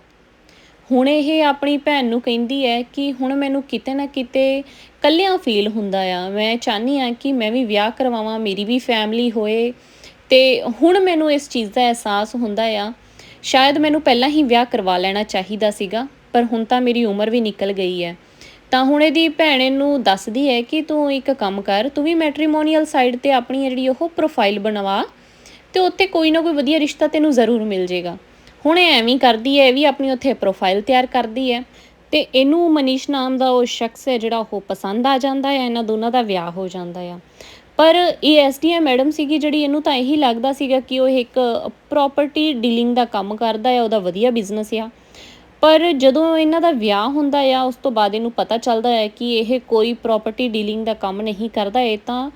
ਹੁਣ ਇਹ ਆਪਣੀ ਭੈਣ ਨੂੰ ਕਹਿੰਦੀ ਹੈ ਕਿ ਹੁਣ ਮੈਨੂੰ ਕਿਤੇ ਨਾ ਕਿਤੇ ਕੱਲਿਆਂ ਫੀਲ ਹੁੰਦਾ ਆ। ਮੈਂ ਚਾਹਨੀ ਆ ਕਿ ਮੈਂ ਵੀ ਵਿਆਹ ਕਰਵਾਵਾਂ, ਮੇਰੀ ਵੀ ਫੈਮਿਲੀ ਹੋਏ ਤੇ ਹੁਣ ਮੈਨੂੰ ਇਸ ਚੀਜ਼ ਦਾ ਅਹਿਸਾਸ ਹੁੰਦਾ ਆ ਸ਼ਾਇਦ ਮੈਨੂੰ ਪਹਿਲਾਂ ਹੀ ਵਿਆਹ ਕਰਵਾ ਲੈਣਾ ਚਾਹੀਦਾ ਸੀਗਾ, ਪਰ ਹੁਣ ਤਾਂ ਮੇਰੀ ਉਮਰ ਵੀ ਨਿਕਲ ਗਈ ਹੈ। ਤਾਂ ਹੁਣ ਇਹਦੀ ਭੈਣ ਇਹਨੂੰ ਦੱਸਦੀ ਹੈ ਕਿ ਤੂੰ ਇੱਕ ਕੰਮ ਕਰ, ਤੂੰ ਵੀ ਮੈਟ੍ਰੀਮੋਨੀਅਲ ਸਾਈਟ ਤੇ ਆਪਣੀ ਜਿਹੜੀ ਉਹ ਪ੍ਰੋਫਾਈਲ ਬਣਵਾ ਤੇ ਉੱਥੇ ਕੋਈ ਨਾ ਕੋਈ ਵਧੀਆ ਰਿਸ਼ਤਾ ਤੈਨੂੰ ਜ਼ਰੂਰ ਮਿਲ ਜਾਏਗਾ ਹੁਣ ਇਹ ਐਵੇਂ ਕਰਦੀ ਹੈ, ਇਹ ਵੀ ਆਪਣੀ ਉੱਥੇ ਪ੍ਰੋਫਾਈਲ ਤਿਆਰ ਕਰਦੀ ਹੈ ਤੇ ਇਹਨੂੰ ਮਨੀਸ਼ ਨਾਮ ਦਾ ਉਹ ਸ਼ਖਸ ਹੈ ਜਿਹੜਾ ਉਹ ਪਸੰਦ ਆ ਜਾਂਦਾ ਹੈ, ਇਹਨਾਂ ਦੋਨਾਂ ਦਾ ਵਿਆਹ ਹੋ ਜਾਂਦਾ ਆ। ਪਰ ਇਹ ਐਸਡੀਐਮ ਮੈਡਮ ਸੀਗੀ ਜਿਹੜੀ ਇਹਨੂੰ ਤਾਂ ਇਹੀ ਲੱਗਦਾ ਸੀਗਾ ਕਿ ਉਹ ਇੱਕ ਪ੍ਰਾਪਰਟੀ ਡੀਲਿੰਗ ਦਾ ਕੰਮ ਕਰਦਾ ਹੈ ਉਹਦਾ ਵਧੀਆ ਬਿਜ਼ਨਸ ਆ। ਪਰ ਜਦੋਂ ਇਹਨਾਂ ਦਾ ਵਿਆਹ ਹੁੰਦਾ ਆ, ਉਸ ਤੋਂ ਬਾਅਦ ਇਹਨੂੰ ਪਤਾ ਚੱਲਦਾ ਹੈ ਕਿ ਇਹ ਕੋਈ ਪ੍ਰਾਪਰਟੀ ਡੀਲਿੰਗ ਦਾ ਕੰਮ ਨਹੀਂ ਕਰਦਾ, ਇਹ ਤਾਂ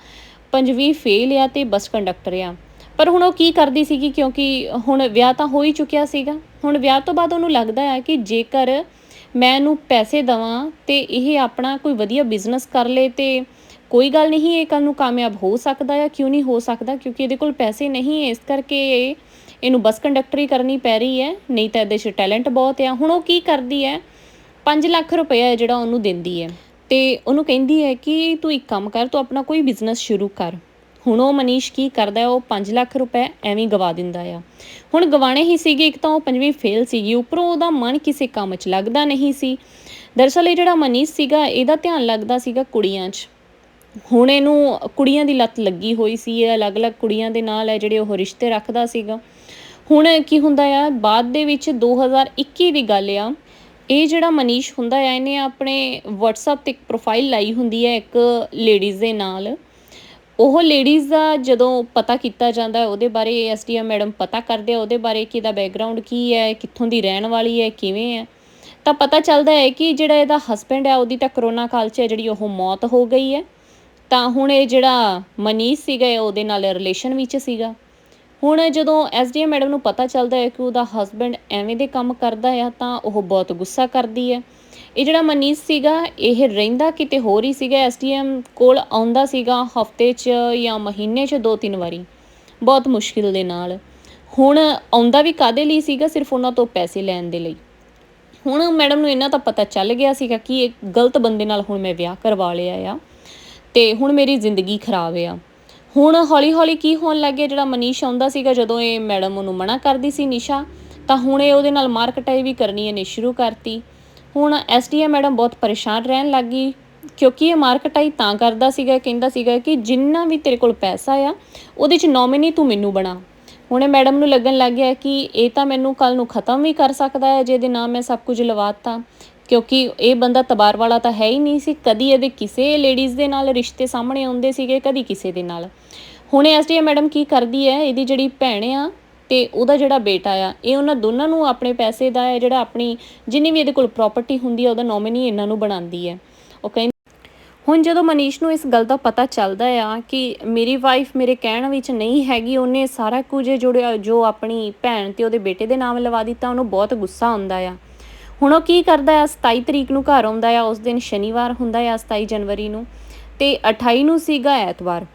ਪੰਜਵੀਂ ਫੇਲ ਆ ਤੇ ਬੱਸ ਕੰਡਕਟਰ ਆ। ਪਰ ਹੁਣ ਉਹ ਕੀ ਕਰਦੀ ਸੀਗੀ, ਕਿਉਂਕਿ ਹੁਣ ਵਿਆਹ ਤਾਂ ਹੋ ਹੀ ਚੁੱਕਿਆ ਸੀਗਾ। ਹੁਣ ਵਿਆਹ ਤੋਂ ਬਾਅਦ ਉਹਨੂੰ ਲੱਗਦਾ ਹੈ ਕਿ ਜੇਕਰ ਮੈਂ ਇਹਨੂੰ ਪੈਸੇ ਦਵਾਂ ਤੇ ਇਹ ਆਪਣਾ ਕੋਈ ਵਧੀਆ ਬਿਜ਼ਨਸ ਕਰ ਲੇ ਤੇ ਕੋਈ ਗੱਲ ਨਹੀਂ, ਇਹ ਕੱਲ ਨੂੰ ਕਾਮਯਾਬ ਹੋ ਸਕਦਾ ਹੈ ਕਿਉਂ ਨਹੀਂ ਹੋ ਸਕਦਾ? ਕਿਉਂਕਿ ਇਹਦੇ ਕੋਲ ਪੈਸੇ ਨਹੀਂ ਹੈ, ਇਸ ਕਰਕੇ ਇਹਨੂੰ ਬੱਸ ਕੰਡਕਟਰੀ ਕਰਨੀ ਪੈ ਰਹੀ ਹੈ, ਨਹੀਂ ਤਾਂ ਇਹਦੇ 'ਚ ਟੈਲੈਂਟ ਬਹੁਤ ਆ। ਹੁਣ ਉਹ ਕੀ ਕਰਦੀ ਹੈ? 5 ਲੱਖ ਰੁਪਏ ਜਿਹੜਾ ਉਹਨੂੰ ਦਿੰਦੀ ਹੈ। ਤੇ ਉਹਨੂੰ ਕਹਿੰਦੀ ਹੈ ਕਿ ਤੂੰ ਇੱਕ ਕੰਮ ਕਰ, ਤੂੰ ਆਪਣਾ ਕੋਈ ਬਿਜ਼ਨਸ ਸ਼ੁਰੂ ਕਰ। ਹੁਣ ਉਹ ਮਨੀਸ਼ ਕੀ ਕਰਦਾ ਉਹ 5 ਲੱਖ ਰੁਪਏ ਐਵੇਂ ਗਵਾ ਦਿੰਦਾ ਆ। ਹੁਣ ਗਵਾਣੇ ਹੀ ਸੀਗੇ, ਇੱਕ ਤਾਂ ਉਹ ਪੰਜਵੀਂ ਫੇਲ ਸੀਗੀ, ਉੱਪਰੋਂ ਉਹਦਾ ਮਨ ਕਿਸੇ ਕੰਮ 'ਚ ਲੱਗਦਾ ਨਹੀਂ ਸੀ। ਦਰਅਸਲ ਇਹ ਜਿਹੜਾ ਮਨੀਸ਼ ਸੀਗਾ, ਇਹਦਾ ਧਿਆਨ ਲੱਗਦਾ ਸੀਗਾ ਕੁੜੀਆਂ 'ਚ। ਹੁਣ ਇਹਨੂੰ ਕੁੜੀਆਂ ਦੀ ਲੱਤ ਲੱਗੀ ਹੋਈ ਸੀ, ਇਹ ਅਲੱਗ-ਅਲੱਗ ਕੁੜੀਆਂ ਦੇ ਨਾਲ ਹੈ ਜਿਹੜੇ ਉਹ ਰਿਸ਼ਤੇ ਰੱਖਦਾ ਸੀਗਾ। ਹੁਣ ਕੀ ਹੁੰਦਾ ਆ, ਬਾਅਦ ਦੇ ਵਿੱਚ 2021 ਦੀ ਗੱਲ ਆ, ਇਹ ਜਿਹੜਾ ਮਨੀਸ਼ ਹੁੰਦਾ ਆ, ਇਹਨੇ ਆਪਣੇ WhatsApp ਤੇ ਇੱਕ ਪ੍ਰੋਫਾਈਲ ਲਾਈ ਹੁੰਦੀ ਹੈ ਇੱਕ ਲੇਡੀਜ਼ ਦੇ ਨਾਲ। ਉਹ ਲੇਡੀਜ਼ ਦਾ ਜਦੋਂ ਪਤਾ ਕੀਤਾ ਜਾਂਦਾ, ਉਹਦੇ ਬਾਰੇ ਐਸਡੀਐਮ ਮੈਡਮ ਪਤਾ ਕਰਦੇ ਆ, ਉਹਦੇ ਬਾਰੇ ਕਿ ਇਹਦਾ ਬੈਕਗ੍ਰਾਉਂਡ ਕੀ ਹੈ ਕਿੱਥੋਂ ਦੀ ਰਹਿਣ ਵਾਲੀ ਹੈ ਕਿਵੇਂ ਹੈ ਤਾਂ ਪਤਾ ਚੱਲਦਾ ਹੈ ਕਿ ਜਿਹੜਾ ਇਹਦਾ ਹਸਬੈਂਡ ਹੈ ਉਹਦੀ ਤਾਂ ਕਰੋਨਾ ਕਾਲ 'ਚ ਹੈ ਜਿਹੜੀ ਉਹ ਮੌਤ ਹੋ ਗਈ ਹੈ। ਤਾਂ ਹੁਣ ਇਹ ਜਿਹੜਾ ਮਨੀਸ਼ ਸੀਗਾ ਉਹਦੇ ਨਾਲ ਰਿਲੇਸ਼ਨ ਵਿੱਚ ਸੀਗਾ। ਹੁਣ ਜਦੋਂ ਐਸਡੀਐਮ ਮੈਡਮ ਨੂੰ ਪਤਾ ਚੱਲਦਾ ਹੈ ਕਿ ਉਹਦਾ ਹਸਬੈਂਡ ਐਵੇਂ ਦੇ ਕੰਮ ਕਰਦਾ ਆ, ਤਾਂ ਉਹ ਬਹੁਤ ਗੁੱਸਾ ਕਰਦੀ ਹੈ। ਇਹ ਜਿਹੜਾ ਮਨੀਸ਼ ਸੀਗਾ, ਇਹ ਰਹਿੰਦਾ ਕਿਤੇ ਹੋਰ ਹੀ ਸੀਗਾ। ਐਸਡੀਐਮ ਕੋਲ ਆਉਂਦਾ ਸੀਗਾ ਹਫ਼ਤੇ 'ਚ ਜਾਂ ਮਹੀਨੇ 'ਚ ਦੋ ਤਿੰਨ ਵਾਰੀ, ਬਹੁਤ ਮੁਸ਼ਕਿਲ ਦੇ ਨਾਲ। ਹੁਣ ਆਉਂਦਾ ਵੀ ਕਾਦੇ ਲਈ ਸੀਗਾ, ਸਿਰਫ ਉਹਨਾਂ ਤੋਂ ਪੈਸੇ ਲੈਣ ਦੇ ਲਈ। ਹੁਣ ਮੈਡਮ ਨੂੰ ਇਹਨਾਂ ਤਾਂ ਪਤਾ ਚੱਲ ਗਿਆ ਸੀਗਾ ਕਿ ਇਹ ਗਲਤ ਬੰਦੇ ਨਾਲ ਹੁਣ ਮੈਂ ਵਿਆਹ ਕਰਵਾ ਲਿਆ ਆ। ਤੇ ਹੁਣ ਮੇਰੀ ਜ਼ਿੰਦਗੀ ਖਰਾਬ ਆ। ਹੁਣ ਹੌਲੀ-ਹੌਲੀ ਕੀ ਹੋਣ ਲੱਗ ਗਿਆ, ਜਿਹੜਾ ਮਨੀਸ਼ ਆਉਂਦਾ ਸੀਗਾ ਜਦੋਂ ਇਹ ਮੈਡਮ ਉਹਨੂੰ ਮਨਾ ਕਰਦੀ ਸੀ ਨਿਸ਼ਾ, ਤਾਂ ਹੁਣ ਇਹ ਉਹਦੇ ਨਾਲ ਮਾਰਕਟਾਈ ਵੀ ਕਰਨੀ ਇਹਨੇ ਸ਼ੁਰੂ ਕਰਤੀ। ਹੁਣ ਐਸਡੀਐਮ ਮੈਡਮ ਬਹੁਤ ਪਰੇਸ਼ਾਨ ਰਹਿਣ ਲੱਗੀ ਕਿਉਂਕਿ ਇਹ ਮਾਰਕਟਾਈ ਤਾਂ ਕਰਦਾ ਸੀਗਾ, ਕਹਿੰਦਾ ਸੀਗਾ ਕਿ ਜਿੰਨਾ ਵੀ ਤੇਰੇ ਕੋਲ ਪੈਸਾ ਆ, ਉਹਦੇ ਚ ਨੋਮਿਨੀ ਤੂੰ ਮੈਨੂੰ ਬਣਾ। ਹੁਣ ਇਹ ਮੈਡਮ ਨੂੰ ਲੱਗਣ ਲੱਗ ਗਿਆ ਕਿ ਇਹ ਤਾਂ ਮੈਨੂੰ ਕੱਲ ਨੂੰ ਖਤਮ ਵੀ ਕਰ ਸਕਦਾ ਹੈ, ਜੇ ਇਹਦੇ ਨਾਮ ਮੈਂ ਸਭ ਕੁਝ ਲਵਾਤਾ। ਕਿਉਂਕਿ ਇਹ ਬੰਦਾ ਤਬਾਰ ਵਾਲਾ ਤਾਂ ਹੈ ਹੀ ਨਹੀਂ ਸੀ। ਕਦੀ ਇਹਦੇ ਕਿਸੇ ਲੇਡੀਜ਼ ਦੇ ਨਾਲ ਰਿਸ਼ਤੇ ਸਾਹਮਣੇ ਆਉਂਦੇ ਸੀਗੇ, ਕਦੀ ਕਿਸੇ ਦੇ ਨਾਲ। ਹੁਣ ਐਸਡੀਐਮ ਮੈਡਮ ਕੀ ਕਰਦੀ ਹੈ? ਇਹਦੀ ਜਿਹੜੀ ਭੈਣ ਆ ਤੇ ਉਹਦਾ ਜਿਹੜਾ ਬੇਟਾ ਆ, ਇਹ ਉਹਨਾਂ ਦੋਨਾਂ ਨੂੰ ਆਪਣੇ ਪੈਸੇ ਦਾ ਹੈ, ਜਿਹੜਾ ਆਪਣੀ ਜਿੰਨੀ ਵੀ ਇਹਦੇ ਕੋਲ ਪ੍ਰਾਪਰਟੀ ਹੁੰਦੀ ਆ, ਉਹਦਾ ਨੋਮਿਨੀ ਇਹਨਾਂ ਨੂੰ ਬਣਾਉਂਦੀ ਹੈ। ਉਹ ਕਹਿੰਦੀ ਹੁਣ ਜਦੋਂ ਮਨੀਸ਼ ਨੂੰ ਇਸ ਗੱਲ ਦਾ ਪਤਾ ਚੱਲਦਾ ਆ ਕਿ ਮੇਰੀ ਵਾਈਫ ਮੇਰੇ ਕਹਿਣ ਵਿੱਚ ਨਹੀਂ ਹੈਗੀ, ਉਹਨੇ ਸਾਰਾ ਕੁਝ ਜੁੜਿਆ ਜੋ ਆਪਣੀ ਭੈਣ ਤੇ ਉਹਦੇ ਬੇਟੇ ਦੇ ਨਾਮ ਲਵਾ ਦਿੱਤਾ, ਉਹਨੂੰ ਬਹੁਤ ਗੁੱਸਾ ਆਉਂਦਾ ਆ। ਹੁਣ ਉਹ ਕੀ ਕਰਦਾ ਆ? 27 ਤਰੀਕ ਨੂੰ ਘਰ ਆਉਂਦਾ ਆ, ਉਸ ਦਿਨ ਸ਼ਨੀਵਾਰ ਹੁੰਦਾ ਆ 27 ਜਨਵਰੀ ਨੂੰ। ਤੇ 28 ਨੂੰ ਸੀਗਾ ਐਤਵਾਰ।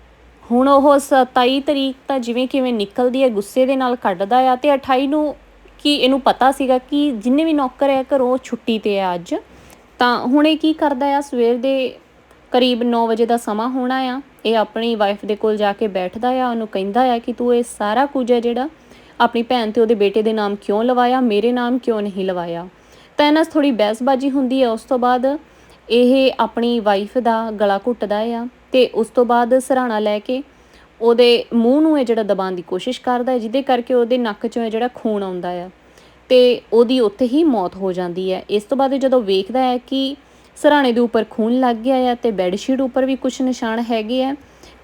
ਹੁਣ ਉਹ 27 ਤਰੀਕ ਤਾਂ ਜਿਵੇਂ ਕਿਵੇਂ ਨਿਕਲਦੀ ਹੈ, ਗੁੱਸੇ ਦੇ ਨਾਲ ਕੱਢਦਾ ਆ। ਤੇ 28 ਨੂੰ ਕਿ ਇਹਨੂੰ ਪਤਾ ਸੀਗਾ ਕਿ ਜਿੰਨੇ ਵੀ ਨੌਕਰ ਆ, ਘਰੋਂ ਛੁੱਟੀ ਤੇ ਆ ਅੱਜ। ਤਾਂ ਹੁਣ ਇਹ ਕੀ ਕਰਦਾ ਆ? ਸਵੇਰ ਦੇ ਕਰੀਬ 9 ਵਜੇ ਦਾ ਸਮਾਂ ਹੋਣਾ ਆ। ਇਹ ਆਪਣੀ ਵਾਈਫ ਦੇ ਕੋਲ ਜਾ ਕੇ ਬੈਠਦਾ ਆ। ਉਹਨੂੰ ਕਹਿੰਦਾ ਆ ਕਿ ਤੂੰ ਇਹ ਸਾਰਾ ਕੁਝ ਹੈ ਜਿਹੜਾ ਆਪਣੀ ਭੈਣ ਤੇ ਉਹਦੇ ਬੇਟੇ ਦੇ ਨਾਮ ਕਿਉਂ ਲਵਾਇਆ? ਮੇਰੇ ਨਾਮ ਕਿਉਂ ਨਹੀਂ ਲਵਾਇਆ? ਤਾਂ ਇਹਨਾਂ 'ਚ ਥੋੜੀ ਬਹਿਸਬਾਜੀ ਹੁੰਦੀ ਹੈ, ਉਸ ਤੋਂ ਬਾਅਦ ਇਹ ਆਪਣੀ ਵਾਈਫ ਦਾ ਗਲਾ ਘੁੱਟਦਾ ਆ ਤੇ ਉਸ ਤੋਂ ਬਾਅਦ ਸਰਾਣਾ ਲੈ ਕੇ ਉਹਦੇ ਮੂੰਹ ਨੂੰ ਇਹ ਜਿਹੜਾ ਦਬਾਉਣ ਦੀ ਕੋਸ਼ਿਸ਼ ਕਰਦਾ ਹੈ, ਜਿਹਦੇ ਕਰਕੇ ਉਹਦੇ ਨੱਕ 'ਚੋਂ ਇਹ ਜਿਹੜਾ ਖੂਨ ਆਉਂਦਾ ਆ ਤੇ ਉਹਦੀ ਉੱਥੇ ਹੀ ਮੌਤ ਹੋ ਜਾਂਦੀ ਹੈ। ਇਸ ਤੋਂ ਬਾਅਦ ਇਹ ਜਦੋਂ ਵੇਖਦਾ ਹੈ ਕਿ ਸਰਾਣੇ ਦੇ ਉੱਪਰ ਖੂਨ ਲੱਗ ਗਿਆ ਹੈ ਤੇ ਬੈੱਡ ਸ਼ੀਟ ਉੱਪਰ ਵੀ ਕੁਝ ਨਿਸ਼ਾਨ ਹੈਗੇ ਆ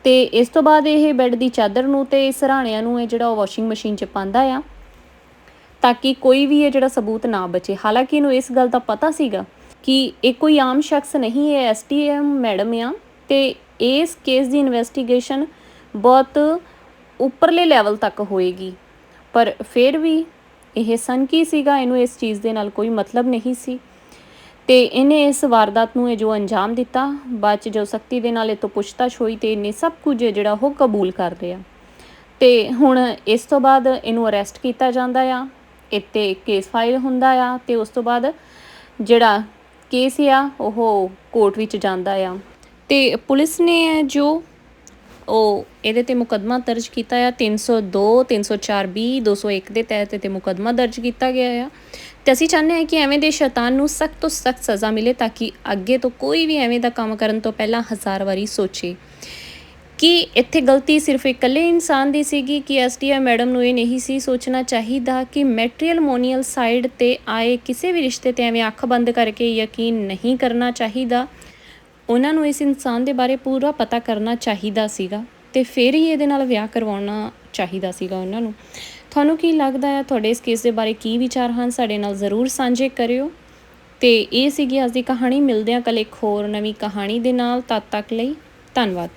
ਤੇ ਇਸ ਤੋਂ ਬਾਅਦ ਇਹ ਬੈੱਡ ਦੀ ਚਾਦਰ ਨੂੰ ਤੇ ਸਰਾਣਿਆਂ ਨੂੰ ਇਹ ਜਿਹੜਾ ਉਹ ਵਾਸ਼ਿੰਗ ਮਸ਼ੀਨ 'ਚ ਪਾਉਂਦਾ ਆ ਤਾਂ ਕਿ ਕੋਈ ਵੀ ਇਹ ਜਿਹੜਾ ਸਬੂਤ ਨਾ ਬਚੇ। ਹਾਲਾਂਕਿ ਇਹਨੂੰ ਇਸ ਗੱਲ ਦਾ ਪਤਾ ਸੀਗਾ ਕਿ ਇਹ ਕੋਈ ਆਮ ਸ਼ਖਸ ਨਹੀਂ ਹੈ ਐਸਟੀਐਮ ਮੈਡਮ ਆ, ਤੇ ਇਸ ਕੇਸ ਦੀ ਇਨਵੈਸਟੀਗੇਸ਼ਨ ਬਹੁਤ ਉੱਪਰਲੇ ਲੈਵਲ ਤੱਕ ਹੋਏਗੀ। ਪਰ ਫਿਰ ਵੀ ਇਹ ਸਨ ਕੀ ਸੀਗਾ, ਇਹਨੂੰ ਇਸ ਚੀਜ਼ ਦੇ ਨਾਲ ਕੋਈ ਮਤਲਬ ਨਹੀਂ ਸੀ। ਤੇ ਇਹਨੇ ਇਸ ਵਾਰਦਾਤ ਨੂੰ ਇਹ ਜੋ ਅੰਜਾਮ ਦਿੱਤਾ, ਬਾਅਦ ਚ ਜੋ ਸਖਤੀ ਦੇ ਨਾਲ ਇਹ ਤੋਂ ਪੁੱਛਤਾਛ ਹੋਈ ਤੇ ਇਹਨੇ ਸਭ ਕੁਝ ਜਿਹੜਾ ਉਹ ਕਬੂਲ ਕਰ ਲਿਆ। ਤੇ ਹੁਣ ਇਸ ਤੋਂ ਬਾਅਦ ਇਹਨੂੰ ਅਰੈਸਟ ਕੀਤਾ ਜਾਂਦਾ ਆ। ਇੱਥੇ ਕੇਸ ਫਾਈਲ ਹੁੰਦਾ ਆ ਤੇ ਉਸ ਤੋਂ ਬਾਅਦ ਜਿਹੜਾ ਕੇਸ ਆ, ਉਹ ਕੋਰਟ ਵਿੱਚ ਜਾਂਦਾ ਆ। ਤੇ ਪੁਲਿਸ ਨੇ ਜੋ ਉਹ ਇਹਦੇ ਤੇ ਮੁਕੱਦਮਾ ਦਰਜ ਕੀਤਾ ਆ 302 304 ਬੀ 201 ਦੇ ਤਹਿਤ ਤੇ ਮੁਕੱਦਮਾ ਦਰਜ ਕੀਤਾ ਗਿਆ ਆ। ਤੇ ਅਸੀਂ ਚਾਹੁੰਦੇ ਹਾਂ ਕਿ ਐਵੇਂ ਦੇ ਸ਼ੈਤਾਨ ਨੂੰ ਸਖਤ ਤੋਂ ਸਖਤ ਸਜ਼ਾ ਮਿਲੇ ਤਾਂ ਕਿ ਅੱਗੇ ਤੋਂ ਕੋਈ ਵੀ ਐਵੇਂ ਦਾ ਕੰਮ ਕਰਨ ਤੋਂ ਪਹਿਲਾਂ ਹਜ਼ਾਰ ਵਾਰੀ ਸੋਚੇ। ਕਿ ਇੱਥੇ ਗਲਤੀ ਸਿਰਫ ਇਕੱਲੇ ਇਨਸਾਨ ਦੀ ਸੀਗੀ ਕਿ ਐਸਟੀਆਈ ਮੈਡਮ ਨੂੰ ਇਹ ਨਹੀਂ ਸੀ ਸੋਚਣਾ ਚਾਹੀਦਾ ਕਿ ਮੈਟਰੀਅਲਮੋਨੀਅਲ ਸਾਈਡ ਤੇ ਆਏ ਕਿਸੇ ਵੀ ਰਿਸ਼ਤੇ ਤੇ ਐਵੇਂ ਅੱਖ ਬੰਦ ਕਰਕੇ ਯਕੀਨ ਨਹੀਂ ਕਰਨਾ ਚਾਹੀਦਾ। ਉਹਨਾਂ ਨੂੰ ਇਸ ਇਨਸਾਨ ਦੇ ਬਾਰੇ ਪੂਰਾ ਪਤਾ ਕਰਨਾ ਚਾਹੀਦਾ ਸੀਗਾ ਤੇ ਫਿਰ ਹੀ ਇਹਦੇ ਨਾਲ ਵਿਆਹ ਕਰਵਾਉਣਾ ਚਾਹੀਦਾ ਸੀਗਾ ਉਹਨਾਂ ਨੂੰ। ਤੁਹਾਨੂੰ ਕੀ ਲੱਗਦਾ ਹੈ? ਤੁਹਾਡੇ ਇਸ ਕੇਸ ਦੇ ਬਾਰੇ ਕੀ ਵਿਚਾਰ ਹਨ? ਸਾਡੇ ਨਾਲ ਜ਼ਰੂਰ ਸਾਂਝੇ ਕਰਿਓ। ਤੇ ਇਹ ਸੀਗੀ ਅੱਜ ਦੀ ਕਹਾਣੀ। ਮਿਲਦੇ ਹਾਂ ਕੱਲ ਇੱਕ ਹੋਰ ਨਵੀਂ ਕਹਾਣੀ ਦੇ ਨਾਲ। ਤਦ ਤੱਕ ਲਈ ਧੰਨਵਾਦ।